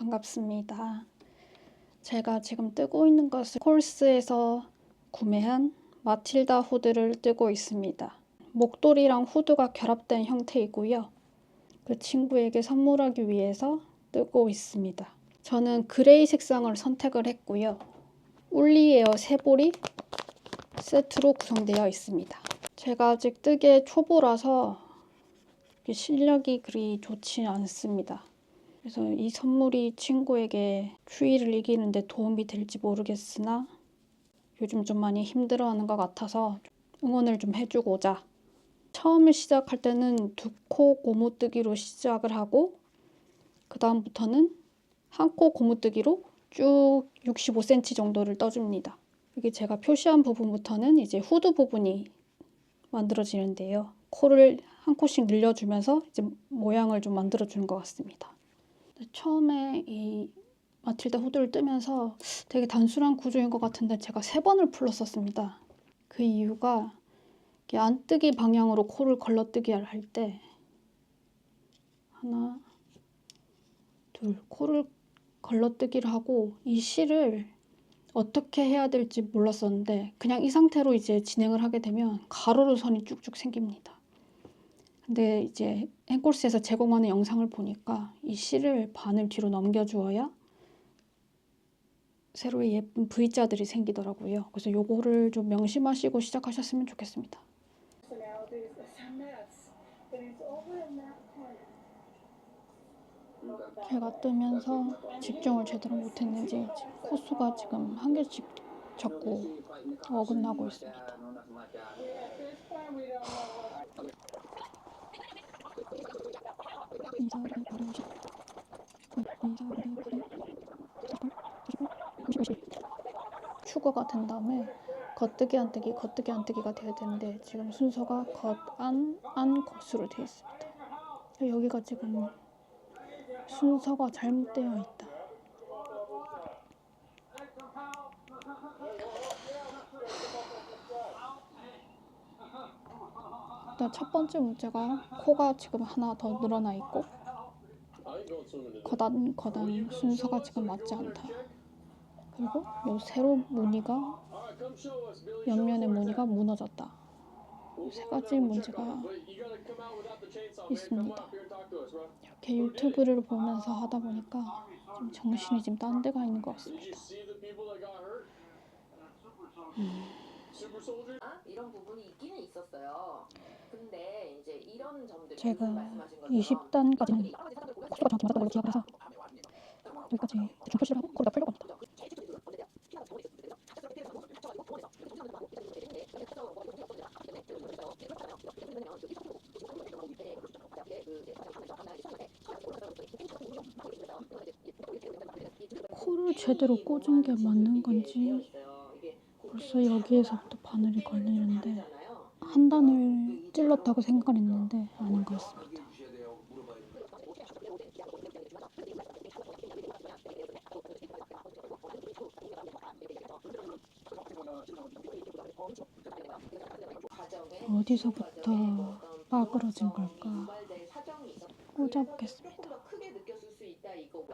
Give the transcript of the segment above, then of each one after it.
반갑습니다. 제가 지금 뜨고 있는 것은 콜스에서 구매한 마틸다 후드를 뜨고 있습니다. 목도리랑 후드가 결합된 형태이고요. 그 친구에게 선물하기 위해서 뜨고 있습니다. 저는 그레이 색상을 선택을 했고요. 울리에어 세볼이 세트로 구성되어 있습니다. 제가 아직 뜨개 초보라서 실력이 그리 좋지 않습니다. 그래서 이 선물이 친구에게 추위를 이기는데 도움이 될지 모르겠으나 요즘 좀 많이 힘들어하는 것 같아서 응원을 좀 해주고자 처음에 시작할 때는 두 코 고무뜨기로 시작을 하고 그 다음부터는 한 코 고무뜨기로 쭉 65cm 정도를 떠줍니다. 여기 제가 표시한 부분부터는 이제 후드 부분이 만들어지는데요. 코를 한 코씩 늘려주면서 이제 모양을 좀 만들어주는 것 같습니다. 처음에 이 마틸다 후드를 뜨면서 되게 단순한 구조인 것 같은데 제가 세 번을 풀렀었습니다. 그 이유가 안뜨기 방향으로 코를 걸러뜨기 할 때 하나, 둘, 코를 걸러뜨기를 하고 이 실을 어떻게 해야 될지 몰랐었는데 그냥 이 상태로 이제 진행을 하게 되면 가로로 선이 쭉쭉 생깁니다. 근데 이제 앵콜스에서 제공하는 영상을 보니까 이 실을 반을 뒤로 넘겨주어야 새로의 예쁜 V자들이 생기더라고요. 그래서 요거를 좀 명심하시고 시작하셨으면 좋겠습니다. 제가 뜨면서 집중을 제대로 못했는지 호수가 지금 한 개씩 적고 어긋나고 있습니다. 추가가 된 다음에 겉뜨기 안뜨기 겉뜨기 안뜨기가 돼야 되는데 지금 순서가 겉안 안 겉으로 되어 있습니다. 여기가 지금 순서가 잘못되어 있다. 일단 첫 번째 문제가 코가 지금 하나 더 늘어나 있고 거단 거단 순서가 지금 맞지 않다. 그리고 요 세로 무늬가 옆면의 무늬가 무너졌다. 이세 가지 문제가 있습니다. 이렇게 유튜브를 보면서 하다 보니까 좀 정신이 지금 딴 데가 있는 것 같습니다. 아, 이런 부분이 있기는 있었어요. 근데 이제 이런 점들 제가 지금 말씀하신 것처럼 20단까지는 여러 가지 사람들 보면 수가 정확히 맞았던 걸로 기억을 해서 여기까지 대충 표시를 하고 거기다 풀려고 합니다. 코를 제대로 꽂은 게 맞는 건지 벌써 여기에서부터 바늘이 걸리는데 한 단을 찔렀다고 생각을 했는데 아닌 것 같습니다. 어디서부터 빠그러진 걸까? 꽂아보겠습니다. 크게 느꼈을 수 있다 이거.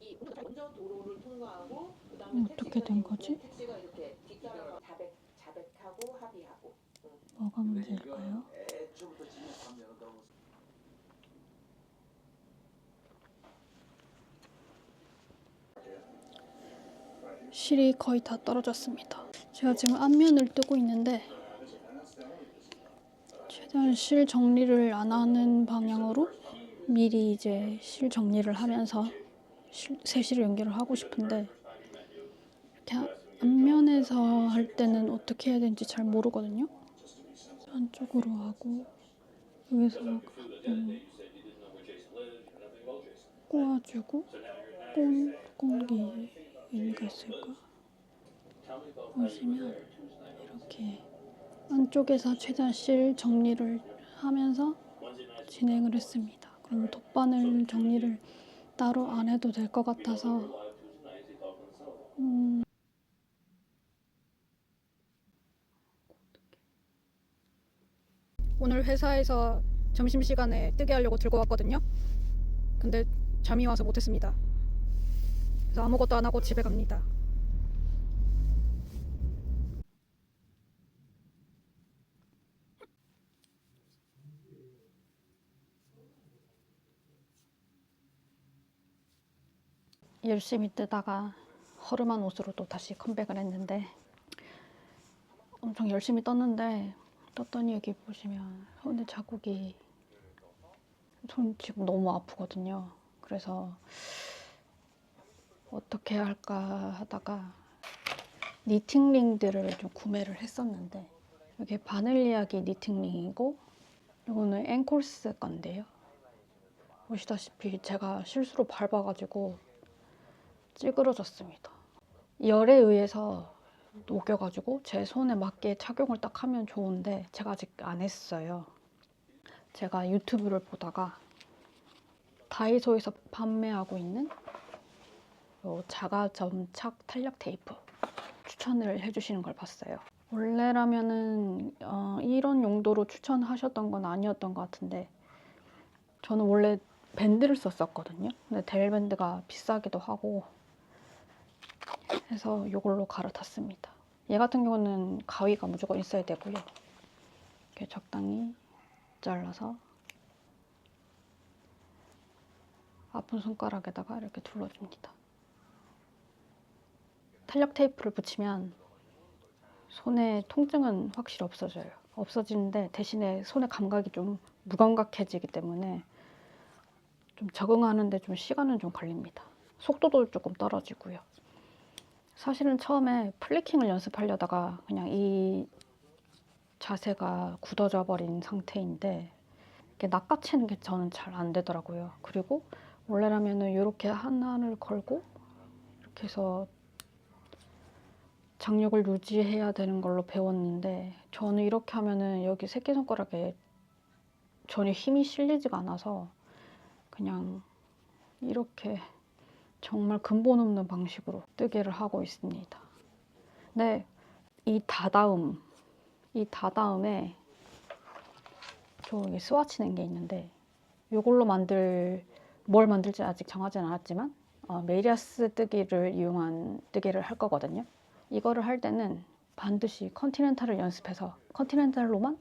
이 먼저 도로를 통과하고 그다음에 어떻게 된 거지? 합의하고 뭐가 문제일까요? 실이 거의 다 떨어졌습니다. 제가 지금 앞면을 뜨고 있는데 최대한 실 정리를 안 하는 방향으로 미리 이제 실 정리를 하면서 실, 새실을 연결을 하고 싶은데 이렇게 앞면에서 할 때는 어떻게 해야 되는지 잘 모르거든요. 안쪽으로 하고 여기서 음, 꼬아주고 꼰 꼰기 의미가 있을까? 보시면 이렇게 안쪽에서 최대한 실 정리를 하면서 진행을 했습니다. 그럼 돗바늘 정리를 따로 안 해도 될 것 같아서. 음. 오늘 회사에서 점심시간에 뜨게 하려고 들고 왔거든요. 근데 잠이 와서 못했습니다. 그래서 아무것도 안 하고 집에 갑니다. 열심히 뜨다가 허름한 옷으로 또 다시 컴백을 했는데 엄청 열심히 떴는데 떴더니 여기 보시면 손에 자국이 손 지금 너무 아프거든요. 그래서 어떻게 할까 하다가 니팅 링들을 좀 구매를 했었는데 이게 바늘리아기 니팅 링이고 이거는 앵콜스 건데요. 보시다시피 제가 실수로 밟아가지고 찌그러졌습니다. 열에 의해서 녹여가지고 제 손에 맞게 착용을 딱 하면 좋은데 제가 아직 안 했어요. 제가 유튜브를 보다가 다이소에서 판매하고 있는 요 자가 점착 탄력 테이프 추천을 해주시는 걸 봤어요. 원래라면은 어, 이런 용도로 추천하셨던 건 아니었던 것 같은데 저는 원래 밴드를 썼었거든요. 근데 델 밴드가 비싸기도 하고 해서 이걸로 갈아탔습니다. 얘 같은 경우는 가위가 무조건 있어야 되고요. 이렇게 적당히 잘라서 아픈 손가락에다가 이렇게 둘러줍니다. 탄력 테이프를 붙이면 손의 통증은 확실히 없어져요. 없어지는데 대신에 손의 감각이 좀 무감각해지기 때문에 좀 적응하는데 좀 시간은 좀 걸립니다. 속도도 조금 떨어지고요. 사실은 처음에 플리킹을 연습하려다가 그냥 이 자세가 굳어져 버린 상태인데 이렇게 낚아채는 게 저는 잘 안 되더라고요. 그리고 원래라면은 이렇게 하나를 걸고 이렇게 해서 장력을 유지해야 되는 걸로 배웠는데 저는 이렇게 하면은 여기 새끼손가락에 전혀 힘이 실리지가 않아서 그냥 이렇게 정말 근본 없는 방식으로 뜨개를 하고 있습니다. 네, 이 다다음, 이 다다음에 저기 스와치 낸 게 있는데 이걸로 만들 뭘 만들지 아직 정하지는 않았지만 어, 메리아스 뜨기를 이용한 뜨개를 할 거거든요. 이거를 할 때는 반드시 컨티넨탈을 연습해서 컨티넨탈로만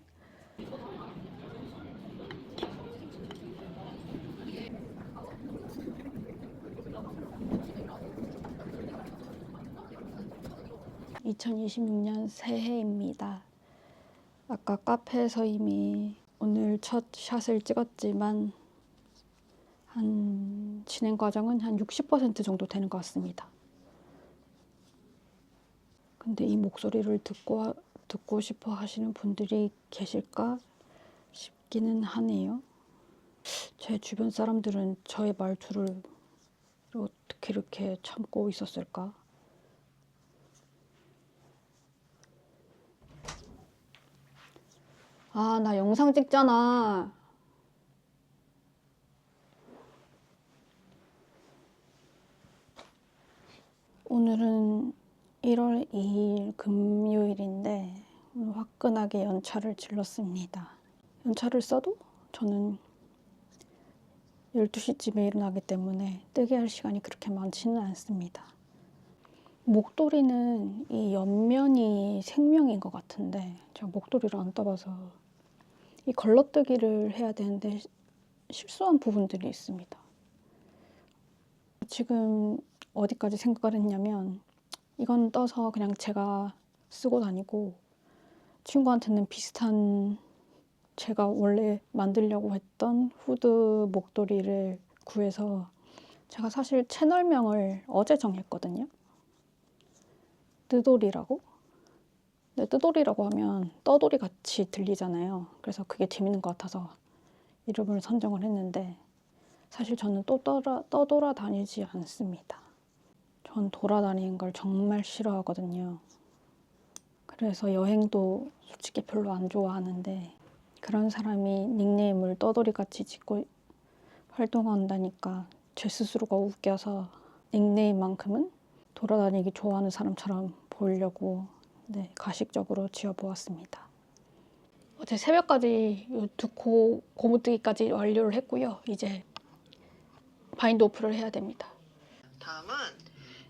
(2026년) 새해입니다. 아까 카페에서 이미 오늘 첫 샷을 찍었지만 한 진행 과정은 한 60% 정도 되는 것 같습니다. 근데 이 목소리를 듣고 하- 듣고 싶어 하시는 분들이 계실까 싶기는 하네요. 제 주변 사람들은 저의 말투를 어떻게 이렇게 참고 있었을까? 아, 나 영상 찍잖아. 오늘은 1월 2일 금요일인데 오늘 화끈하게 연차를 질렀습니다. 연차를 써도 저는 12시쯤에 일어나기 때문에 뜨게 할 시간이 그렇게 많지는 않습니다. 목도리는 이 옆면이 생명인 것 같은데 제가 목도리를 안 떠봐서 이 걸러뜨기를 해야 되는데 시- 실수한 부분들이 있습니다. 지금 어디까지 생각을 했냐면 이건 떠서 그냥 제가 쓰고 다니고 친구한테는 비슷한 제가 원래 만들려고 했던 후드 목도리를 구해서 제가 사실 채널명을 어제 정했거든요. 뜨돌이라고. 근데 뜨돌이라고 하면 떠돌이 같이 들리잖아요. 그래서 그게 재밌는 것 같아서 이름을 선정을 했는데 사실 저는 또 떠라, 떠돌아다니지 않습니다. 전 돌아다니는 걸 정말 싫어하거든요. 그래서 여행도 솔직히 별로 안 좋아하는데 그런 사람이 닉네임을 떠돌이같이 짓고 활동한다니까 제 스스로가 웃겨서 닉네임만큼은 돌아다니기 좋아하는 사람처럼 보이려고 네, 가식적으로 지어보았습니다. 어제 새벽까지 두 고, 고무뜨기까지 완료를 했고요. 이제 바인드 오프를 해야 됩니다. 다음은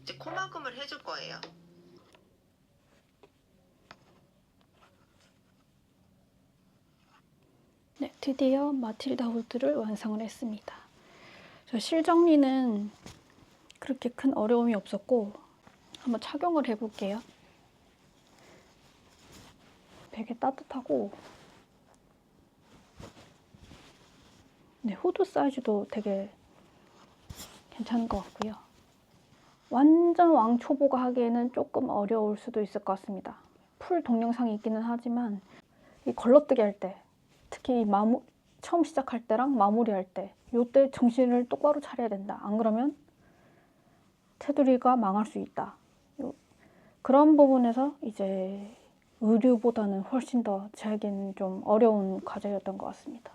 이제 코막음을 해줄 거예요. 네, 드디어 마틸다 후드를 완성을 했습니다. 저 실정리는 그렇게 큰 어려움이 없었고 한번 착용을 해볼게요. 되게 따뜻하고 네, 후드 사이즈도 되게 괜찮은 것 같고요. 완전 왕초보가 하기에는 조금 어려울 수도 있을 것 같습니다. 풀 동영상이 있기는 하지만 이 걸러뜨기 할 때 특히 이 마무, 처음 시작할 때랑 마무리할 때 요때 정신을 똑바로 차려야 된다. 안 그러면 테두리가 망할 수 있다. 요- 그런 부분에서 이제 의류보다는 훨씬 더 제에게는 좀 어려운 과제였던 것 같습니다.